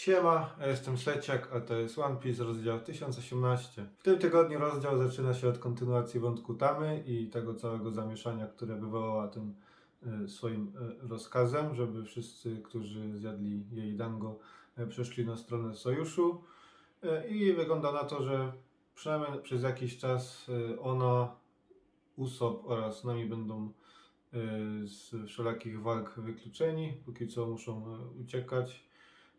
Siema, ja jestem Sleciak, a to jest One Piece rozdział 1018. W tym tygodniu rozdział zaczyna się od kontynuacji wątku Tamy i tego całego zamieszania, które wywołała tym e, swoim e, rozkazem, żeby wszyscy, którzy zjadli jej dango, e, przeszli na stronę sojuszu. I wygląda na to, że przynajmniej przez jakiś czas ona, Usopp oraz nami będą z wszelakich walk wykluczeni. Póki co muszą uciekać.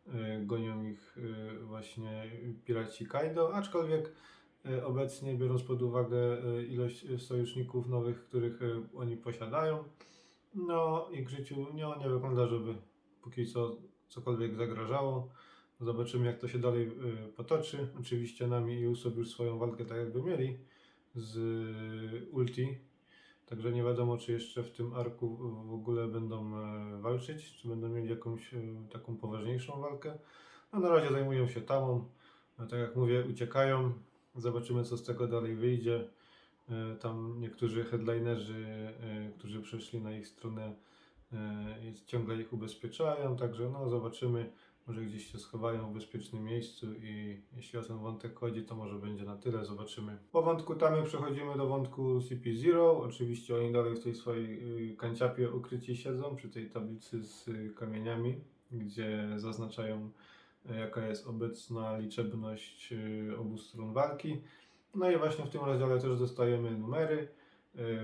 E, Gonią ich e, właśnie piraci Kaido, aczkolwiek e, obecnie biorąc pod uwagę ilość sojuszników nowych, których oni posiadają, no ich życiu nie, nie wygląda, żeby póki co cokolwiek zagrażało. Zobaczymy jak to się dalej potoczy. Oczywiście nami i już swoją walkę tak jakby mieli z ulti, Także nie wiadomo, czy jeszcze w tym arku w ogóle będą e, walczyć, czy będą mieli jakąś e, taką poważniejszą walkę. No na razie zajmują się tamą. Tak jak mówię, uciekają. Zobaczymy, co z tego dalej wyjdzie. E, Tam niektórzy headlinerzy, którzy przeszli na ich stronę, ciągle ich ubezpieczają. Także no, zobaczymy. Może gdzieś się schowają w bezpiecznym miejscu i jeśli o ten wątek chodzi, to może będzie na tyle, zobaczymy. Po wątku Tamy przechodzimy do wątku CP0. Oczywiście oni dalej w tej swojej y, kanciapie ukryci siedzą przy tej tablicy z y, kamieniami, gdzie zaznaczają y, jaka jest obecna liczebność obu stron walki. No i właśnie w tym rozdziale też dostajemy numery.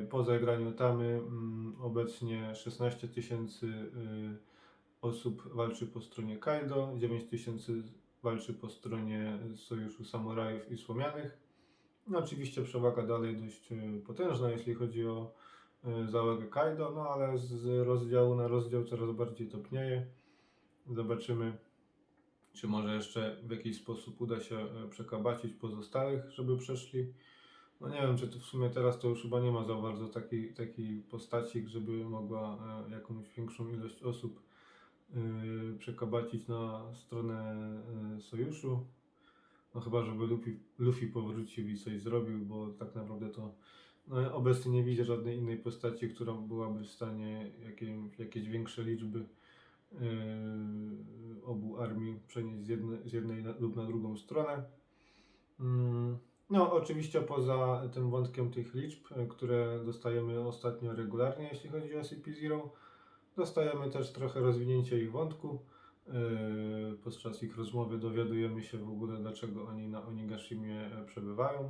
Po zagraniu Tamy mm, obecnie 16 tysięcy y, osób walczy po stronie Kaido, 9 tysięcy walczy po stronie Sojuszu Samurajów i Słomianych. No oczywiście przewaga dalej dość y, potężna, jeśli chodzi o y, załogę Kaido, no ale z rozdziału na rozdział coraz bardziej topnieje. Zobaczymy, czy może jeszcze w jakiś sposób uda się y, przekabacić pozostałych, żeby przeszli. No nie wiem, czy to w sumie teraz to już chyba nie ma za bardzo takiej, takiej postaci, żeby mogła jakąś większą ilość osób przekabacić na stronę y, sojuszu. No chyba, żeby Luffy, Luffy powrócił i coś zrobił, bo tak naprawdę to no, obecnie nie widzę żadnej innej postaci, która byłaby w stanie jakie, jakieś większe liczby yy, obu armii przenieść z, jedne, z jednej na, lub na drugą stronę. Mm, No, oczywiście poza tym wątkiem tych liczb, y, które dostajemy ostatnio regularnie, jeśli chodzi o CP0, dostajemy też trochę rozwinięcie ich wątku. Yy, Podczas ich rozmowy dowiadujemy się w ogóle, dlaczego oni na Onigashimie e, przebywają.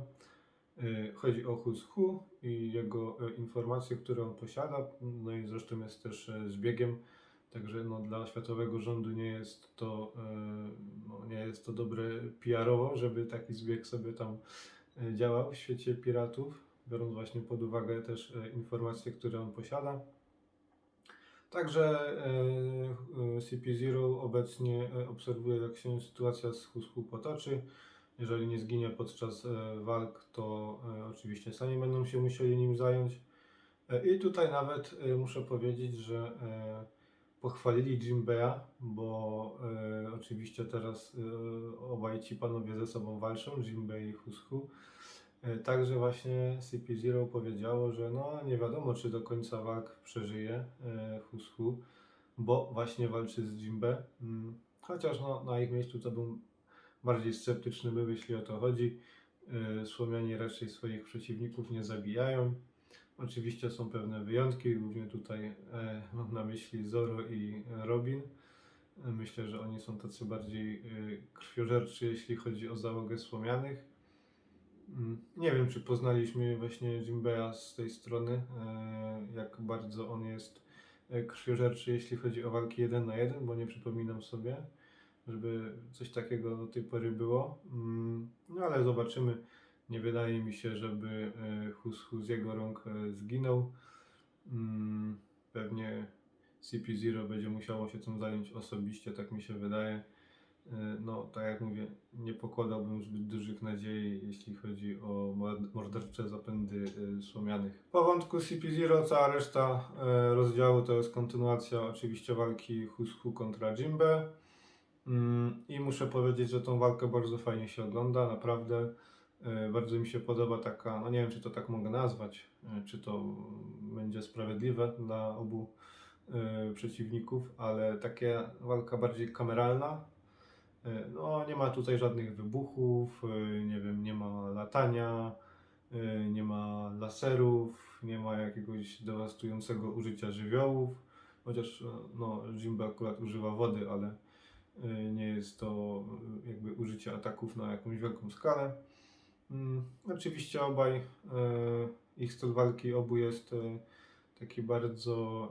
Yy, Chodzi o Hushu i jego e, informacje, które on posiada. No i zresztą jest też e, zbiegiem, także no, dla światowego rządu nie jest to, no, nie jest to dobre PR-owo, żeby taki zbieg sobie tam działał w świecie piratów, biorąc właśnie pod uwagę też informacje, które on posiada. Także e, e, CP0 obecnie e, obserwuje, jak się sytuacja z Hushu potoczy. Jeżeli nie zginie podczas walk, to oczywiście sami będą się musieli nim zająć. I tutaj nawet muszę powiedzieć, że pochwalili Jinbeya, bo oczywiście teraz obaj ci panowie ze sobą walczą, Jinbei i Hushu. E, Także właśnie CP0 powiedziało, że no nie wiadomo, czy do końca walk przeżyje e, Hushu, bo właśnie walczy z Jinbe. Mm, Chociaż no, na ich miejscu to bym bardziej sceptyczny był, jeśli o to chodzi. E, Słomianie raczej swoich przeciwników nie zabijają. Oczywiście są pewne wyjątki, głównie tutaj mam na myśli Zoro i Robin. Myślę, że oni są tacy bardziej krwiożerczy, jeśli chodzi o załogę Słomianych. Mm, Nie wiem, czy poznaliśmy właśnie Jimbeya z tej strony, e, jak bardzo on jest e, krwiożerczy, jeśli chodzi o walki jeden na jeden, bo nie przypominam sobie, żeby coś takiego do tej pory było. Mm, No ale zobaczymy. Nie wydaje mi się, żeby e, Hushu z jego rąk zginął. Mm, Pewnie CP0 będzie musiało się tym zająć osobiście, tak mi się wydaje. E, No, tak jak mówię, nie pokładałbym zbyt dużych nadziei, jeśli chodzi o mord- mordercze zapędy e, słomianych. Po wątku CP0 cała reszta e, rozdziału to jest kontynuacja oczywiście walki Hushu kontra Jinbe. Mm, I muszę powiedzieć, że tą walkę bardzo fajnie się ogląda, naprawdę. Bardzo mi się podoba taka, no nie wiem czy to tak mogę nazwać, czy to będzie sprawiedliwe dla obu przeciwników, ale taka walka bardziej kameralna, No, nie ma tutaj żadnych wybuchów, e, nie wiem, nie ma latania, e, nie ma laserów, nie ma jakiegoś dewastującego użycia żywiołów, chociaż e, no, Jimbe akurat używa wody, ale e, nie jest to e, jakby użycie ataków na jakąś wielką skalę. Mm, Oczywiście obaj, e, ich styl walki obu jest e, taki bardzo,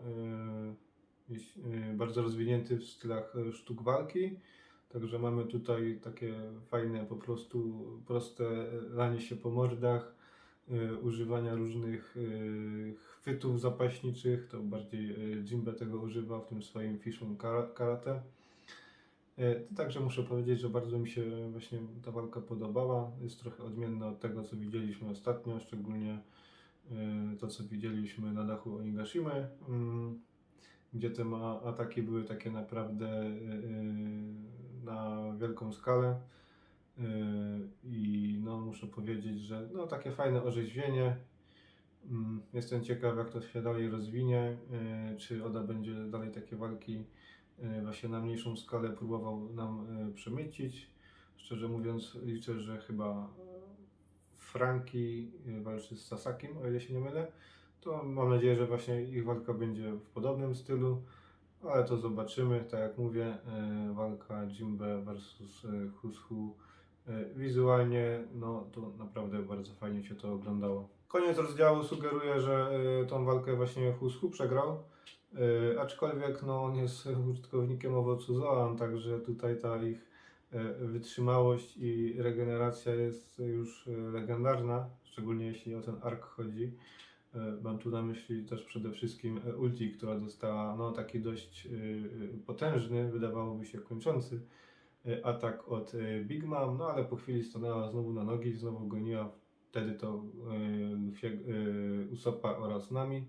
e, e, bardzo rozwinięty w stylach e, sztuk walki. Także mamy tutaj takie fajne, po prostu proste lanie się po mordach, e, używania różnych e, chwytów zapaśniczych. To bardziej e, Jimbe tego używa w tym swoim kara- Karate. E, Także muszę powiedzieć, że bardzo mi się właśnie ta walka podobała. Jest trochę odmienna od tego, co widzieliśmy ostatnio, szczególnie e, to, co widzieliśmy na dachu Onigashimy, mm, gdzie te ataki były takie naprawdę e, e, na wielką skalę. E, I no, muszę powiedzieć, że no, takie fajne orzeźwienie. Mm, Jestem ciekaw, jak to się dalej rozwinie. e, Czy Oda będzie dalej takie walki e, właśnie na mniejszą skalę próbował nam przemycić. Szczerze mówiąc, liczę, że chyba Franki walczy z Sasakim, o ile się nie mylę. To mam nadzieję, że właśnie ich walka będzie w podobnym stylu, ale to zobaczymy. Tak jak mówię, e, walka Jimbe versus e, Hushu e, wizualnie, no to naprawdę bardzo fajnie się to oglądało. Koniec rozdziału sugeruje, że tą walkę właśnie Hushu przegrał. Aczkolwiek no, on jest użytkownikiem owocu Zoan, także tutaj ta ich wytrzymałość i regeneracja jest już legendarna, szczególnie jeśli o ten ark chodzi. E, Mam tu na myśli też przede wszystkim e, ulti, która dostała no, taki dość e, potężny, wydawałoby się kończący atak od Big Mom, no ale po chwili stanęła znowu na nogi, znowu goniła wtedy to Usopa oraz Nami.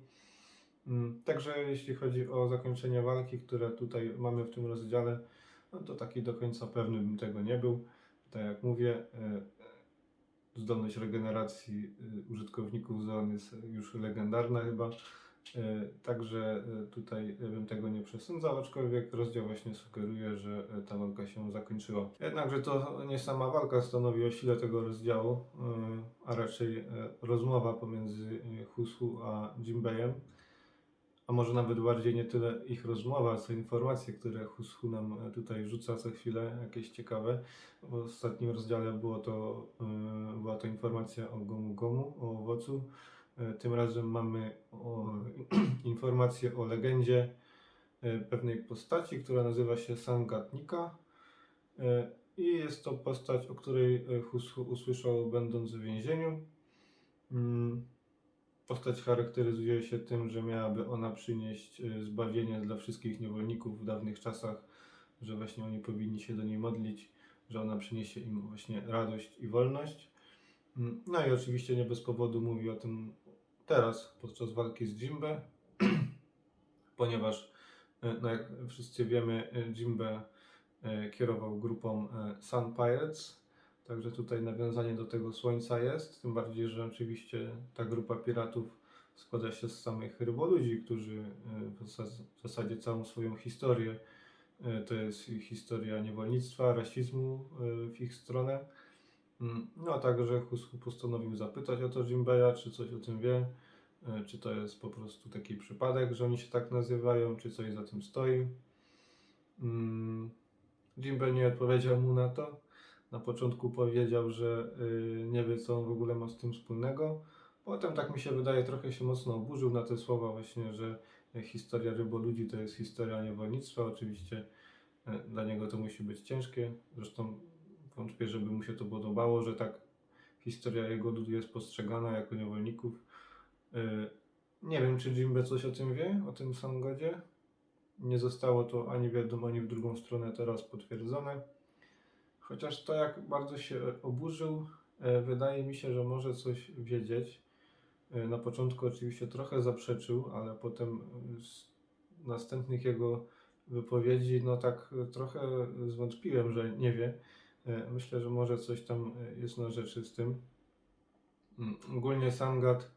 Mm, Także jeśli chodzi o zakończenie walki, które tutaj mamy w tym rozdziale, no to taki do końca pewny bym tego nie był. Tak jak mówię, zdolność regeneracji e, użytkowników zon jest już legendarna chyba. E, Także e, tutaj bym tego nie przesądzał, aczkolwiek rozdział właśnie sugeruje, że ta walka się zakończyła. Jednakże to nie sama walka stanowi o sile tego rozdziału, a raczej rozmowa pomiędzy Husu a Jimbejem a może nawet bardziej nie tyle ich rozmowa, co informacje, które Hushu nam e, tutaj rzuca co chwilę, jakieś ciekawe. W ostatnim rozdziale było to, e, była to informacja o Gomu Gomu, o owocu. E, Tym razem mamy o, informację o legendzie pewnej postaci, która nazywa się Sangatnika. I jest to postać, o której Hushu usłyszał będąc w więzieniu. Postać charakteryzuje się tym, że miałaby ona przynieść e, zbawienie dla wszystkich niewolników w dawnych czasach, że właśnie oni powinni się do niej modlić, że ona przyniesie im właśnie radość i wolność. Mm, No i oczywiście nie bez powodu mówi o tym teraz, podczas walki z Jimbe, ponieważ e, no jak wszyscy wiemy, e, Jimbe kierował grupą Sun Pirates, Także tutaj nawiązanie do tego słońca jest, tym bardziej, że oczywiście ta grupa piratów składa się z samych ryboludzi, którzy e, w zasad- w zasadzie całą swoją historię e, to jest historia niewolnictwa, rasizmu e, w ich stronę. Mm, No a także Husku postanowił zapytać o to Jimbeya, czy coś o tym wie, czy to jest po prostu taki przypadek, że oni się tak nazywają, czy coś za tym stoi. Mm, Jimbe nie odpowiedział mu na to. Na początku powiedział, że y, nie wie, co on w ogóle ma z tym wspólnego. Potem, tak mi się wydaje, trochę się mocno oburzył na te słowa, właśnie, że historia ryboludzi to jest historia niewolnictwa. Oczywiście y, dla niego to musi być ciężkie. Zresztą wątpię, żeby mu się to podobało, że tak historia jego ludu jest postrzegana jako niewolników. Y, nie wiem, czy Jimbe coś o tym wie, o tym Sangodzie. Nie zostało to ani w jedną, ani w drugą stronę teraz potwierdzone. Chociaż to, jak bardzo się oburzył, e, wydaje mi się, że może coś wiedzieć. E, Na początku oczywiście trochę zaprzeczył, ale potem z następnych jego wypowiedzi, no tak e, trochę zwątpiłem, że nie wie. Myślę, że może coś tam jest na rzeczy z tym. Mm, Ogólnie Sangat,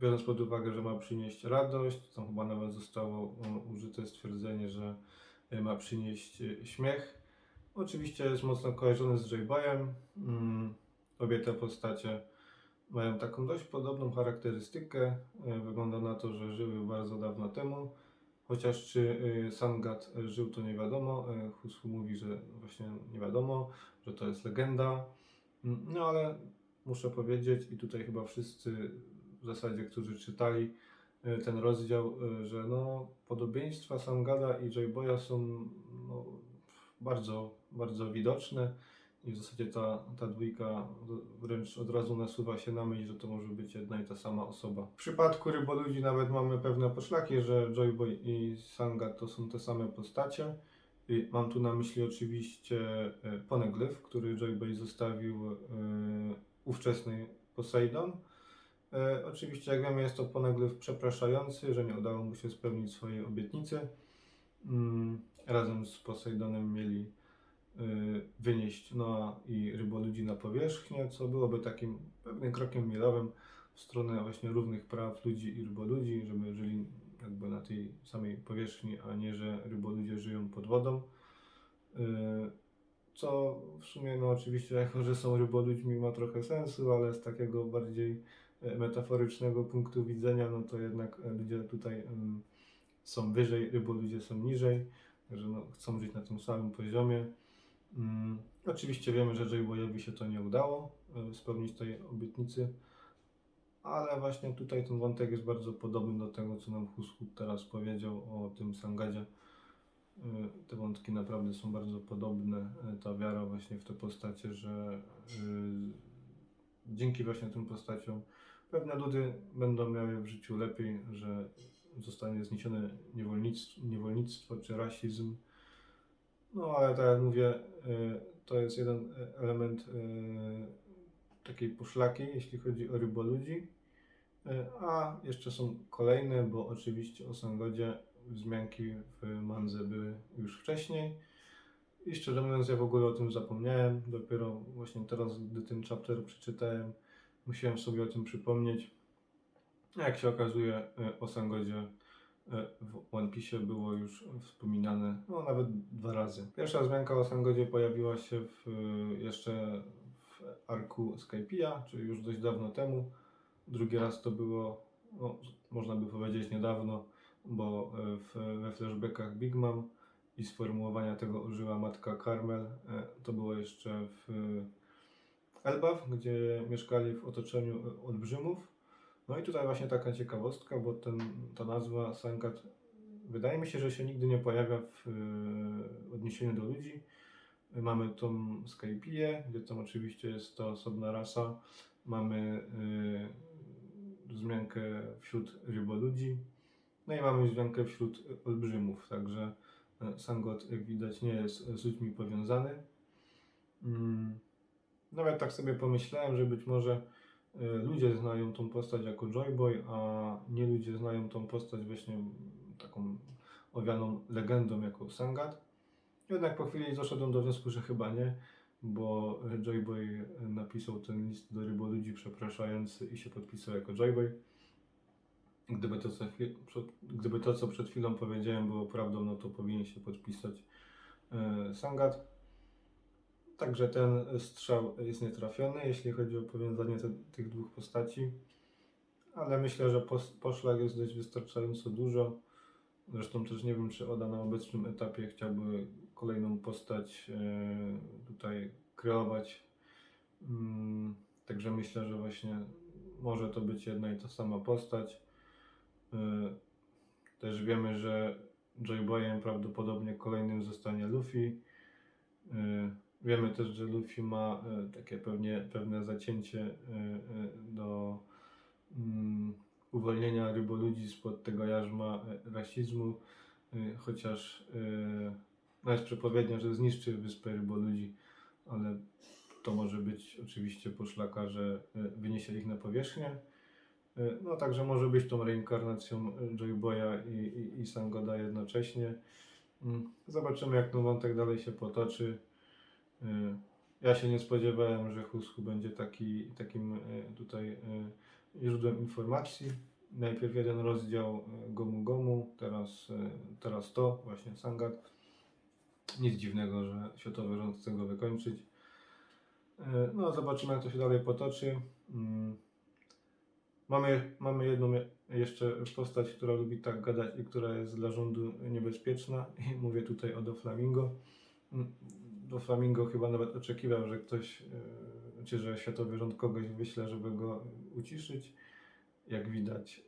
biorąc pod uwagę, że ma przynieść radość, tam chyba nawet zostało użyte stwierdzenie, że ma przynieść śmiech. Oczywiście jest mocno kojarzony z J-Boyem. Mm, Obie te postacie mają taką dość podobną charakterystykę. E, Wygląda na to, że żyły bardzo dawno temu. Chociaż czy y, Sangat żył, to nie wiadomo. Y, Hushu mówi, że właśnie nie wiadomo, że to jest legenda. Mm, No ale muszę powiedzieć, i tutaj chyba wszyscy w zasadzie, którzy czytali ten rozdział, że no, podobieństwa Sangada i J-Boya są no, bardzo, bardzo widoczne. I w zasadzie ta, ta dwójka wręcz od razu nasuwa się na myśl, że to może być jedna i ta sama osoba. W przypadku ryboludzi nawet mamy pewne poszlaki, że Joyboy i Sangat to są te same postacie. I mam tu na myśli oczywiście e, poneglyf, który Joyboy zostawił e, ówczesny Poseidon. E, oczywiście, jak wiemy, jest to poneglyf przepraszający, że nie udało mu się spełnić swojej obietnicy. Mm, razem z Posejdonem mieli y, wynieść Noa i ryboludzi na powierzchnię, co byłoby takim pewnym krokiem milowym w stronę właśnie równych praw ludzi i ryboludzi, żeby żyli jakby na tej samej powierzchni, a nie, że ryboludzie żyją pod wodą. Y, Co w sumie, no oczywiście, jako że są ryboludźmi, ma trochę sensu, ale z takiego bardziej e, metaforycznego punktu widzenia, no to jednak ludzie tutaj em, są wyżej, ryboludzie są niżej, także no, chcą żyć na tym samym poziomie. Mm, oczywiście wiemy, że J-Boyowi się to nie udało e, spełnić tej obietnicy, ale właśnie tutaj ten wątek jest bardzo podobny do tego, co nam Huskut teraz powiedział o tym Sangadzie. E, Te wątki naprawdę są bardzo podobne. E, Ta wiara właśnie w te postacie, że dzięki właśnie tym postaciom pewne ludy będą miały w życiu lepiej, że zostanie zniesione niewolnictwo, niewolnictwo czy rasizm. No ale tak jak mówię, y, to jest jeden element y, takiej poszlaki, jeśli chodzi o ryboludzi. Y, A jeszcze są kolejne, bo oczywiście o Sangodzie wzmianki w Mandze były już wcześniej. I szczerze mówiąc, ja w ogóle o tym zapomniałem. Dopiero właśnie teraz, gdy ten chapter przeczytałem, musiałem sobie o tym przypomnieć. Jak się okazuje, y, o Sangodzie y, w One Piece było już wspominane, no nawet dwa razy. Pierwsza wzmianka o Sangodzie pojawiła się w, y, jeszcze w arku Skypiea, czyli już dość dawno temu. Drugi raz to było, no, można by powiedzieć niedawno, bo w, we flashbackach Big Mom i sformułowania tego użyła matka Carmel. To było jeszcze w Elbaf, gdzie mieszkali w otoczeniu olbrzymów. No i tutaj właśnie taka ciekawostka, bo ten, ta nazwa Sankat wydaje mi się, że się nigdy nie pojawia w y, odniesieniu do ludzi. Mamy tą Skypię, gdzie tam oczywiście jest to osobna rasa. Mamy y, wzmiankę wśród ryboludzi. No i mamy wzmiankę wśród olbrzymów, także y, Sangot jak widać nie jest z ludźmi powiązany. Mm. Nawet tak sobie pomyślałem, że być może ludzie znają tą postać jako Joyboy, a nie ludzie znają tą postać właśnie taką owianą legendą jako Sangat. Jednak po chwili doszedłem do wniosku, że chyba nie, bo Joyboy napisał ten list do ryboludzi przepraszający i się podpisał jako Joyboy. Gdyby to, co, gdyby to, co przed chwilą powiedziałem, było prawdą, no to powinien się podpisać y, Sangat. Także ten strzał jest nietrafiony, jeśli chodzi o powiązanie te, tych dwóch postaci. Ale myślę, że pos, poszlak jest dość wystarczająco dużo. Zresztą też nie wiem, czy Oda na obecnym etapie chciałby kolejną postać e, tutaj kreować. Mm, także myślę, że właśnie może to być jedna i ta sama postać. E, też wiemy, że Joyboyem prawdopodobnie kolejnym zostanie Luffy. E, Wiemy też, że Luffy ma e, takie pewnie, pewne zacięcie e, e, do mm, uwolnienia ryboludzi spod tego jarzma rasizmu, chociaż e, no przepowiednia, że zniszczy wyspę ryboludzi, ale to może być oczywiście poszlaka, że wyniesie ich na powierzchnię. No także może być tą reinkarnacją e, Joyboya i, i, i Sangoda jednocześnie. Mm, Zobaczymy jak ten wątek dalej się potoczy. Y, Ja się nie spodziewałem, że Husku będzie taki, takim y, tutaj y, źródłem informacji. Najpierw jeden rozdział Gomu Gomu, teraz, teraz to, właśnie Sangat. Nic dziwnego, że światowy rząd chce go wykończyć. No, zobaczymy, jak to się dalej potoczy. Mm. Mamy, mamy jedną je- jeszcze postać, która lubi tak gadać i która jest dla rządu niebezpieczna. Mówię tutaj o Doflamingo. Mm, Doflamingo chyba nawet oczekiwał, że ktoś, e, czy że światowy rząd kogoś wyśle, żeby go uciszyć. Jak widać,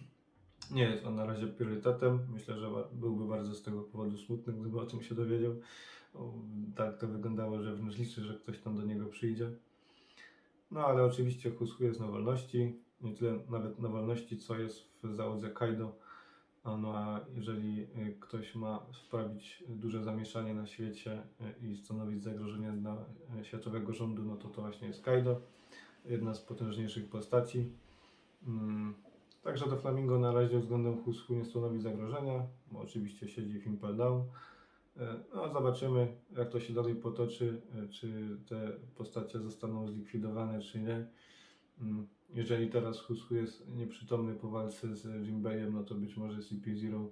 nie jest on na razie priorytetem. Myślę, że byłby bardzo z tego powodu smutny, gdyby o tym się dowiedział. Tak to wyglądało, że wręcz liczy, że ktoś tam do niego przyjdzie. No ale oczywiście Hushu jest na wolności. Nie tyle nawet na wolności, co jest w załodze Kaido. No a jeżeli y, ktoś ma sprawić duże zamieszanie na świecie y, i stanowić zagrożenie dla y, światowego rządu, no to to właśnie jest Kaido. Jedna z potężniejszych postaci. Mm, Także do Flamingo na razie względem Hushu nie stanowi zagrożenia, bo oczywiście siedzi w Impel Down. No, zobaczymy, jak to się dalej potoczy, czy te postacie zostaną zlikwidowane, czy nie. Jeżeli teraz Hushu jest nieprzytomny po walce z Jinbeiем, no to być może CP0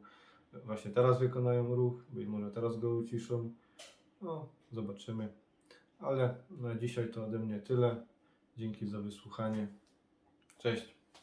właśnie teraz wykonają ruch, być może teraz go uciszą. No, zobaczymy. Ale na dzisiaj to ode mnie tyle. Dzięki za wysłuchanie. Cześć.